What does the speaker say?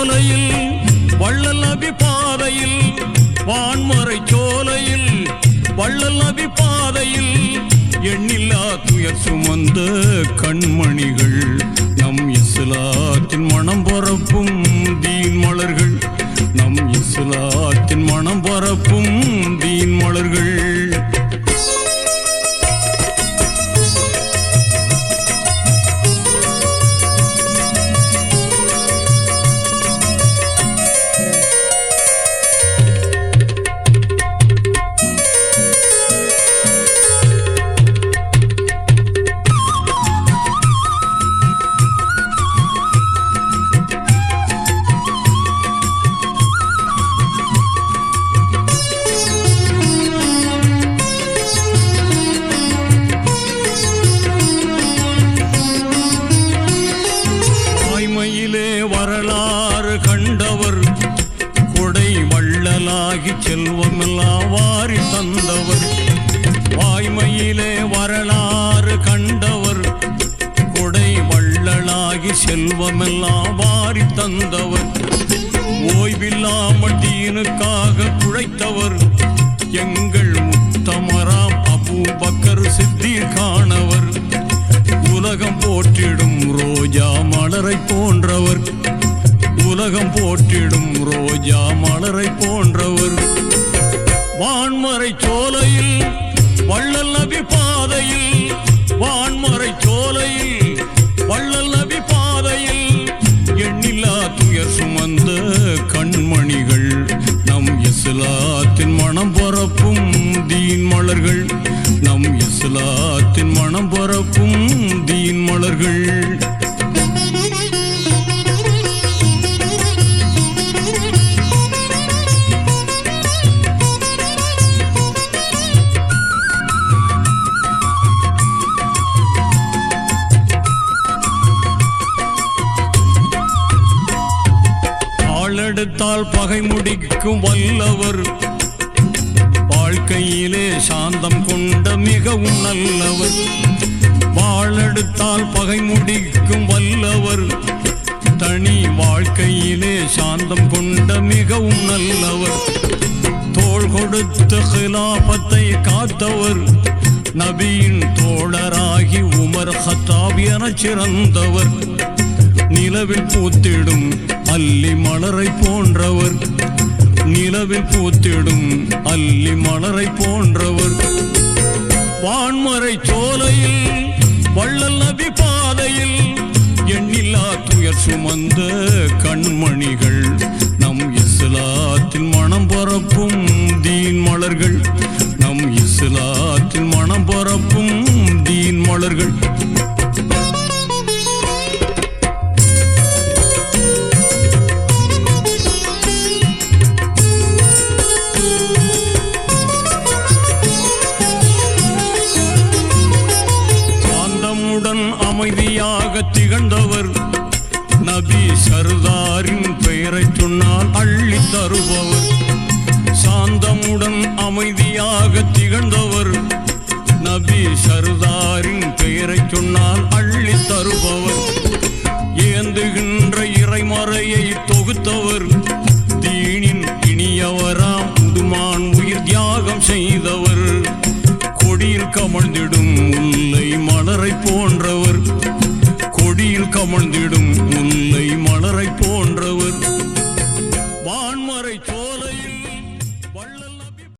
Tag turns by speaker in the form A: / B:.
A: சோலையில் வள்ளல் நபி பாதையில் வான்மறை சோலையில் வள்ளல் நபி பாதையில் எண்ணில்லா துயர் சுமந்த கண்மணிகள் நம் இஸ்லாத்தின் மனம் பரப்பும் தீன் மலர்கள் நம் இஸ்லாத்தின் மனம் பரப்பும் தீன் மலர்கள். கோயிலே வரலாறு கண்டவர் கொடை வள்ளலாகி செல்வமெல்லாம் வாரி தந்தவர். வாய்மையிலே வரலாறு கண்டவர் கொடை வள்ளலாகி செல்வமெல்லாம் வாரி தந்தவர். ஓய்வில்லா தீனுக்காக குழைத்தவர் எங்கள் முத்தமராம் அபூபக்கர் சித்திகானவர் உலகம் போற்றிடும் ரோஜா மலரை போன்ற உலகம் போற்றிடும் ரோஜா மலரை போன்றவர். வான்மறை சோலையில் வள்ளல் நபி பா ஆளெடுத்தால் பகை முடிக்கும் வல்லவர். வாழ்க்கையிலே சாந்தம் கொண்ட மிகவும் நல்லவர். வாழெடுத்தால் பகை முடிக்கும் வல்லவர். தனி வாழ்க்கையிலே சாந்தம் கொண்ட மிகவும் நல்லவர். தோள் கொடுத்த ஹிலாபத்தை காத்தவர். நபியின் தோழராகி உமர் ஹத்தாப் என சிறந்தவர். நிலவில் பூத்திடும் அல்லி மலரை போன்றவர். நிலவில் பூத்திடும் அல்லி மலரை போன்றவர். வான்மறை சோலையில் வள்ளல் நபி பாதையில் எண்ணில்லா துயர் சுமந்த கண்மணிகள். நம் இஸ்லாத்தின் மனம் பரப்பும் தீன் மலர்கள். நம் இஸ்லாத்தின் மனம் பரப்பும் தீன் மலர்கள். அமைதியாக திகழ்ந்தவர் நபி சர்தாரின் பெயரை சொன்னால் அள்ளி தருபவர். சாந்தமுடன் அமைதியாக திகழ்ந்தவர் நபி சர்தாரின் பெயரை சொன்னால் அள்ளி தருபவர். ஏந்துகின்ற கமழ்ந்திடும்.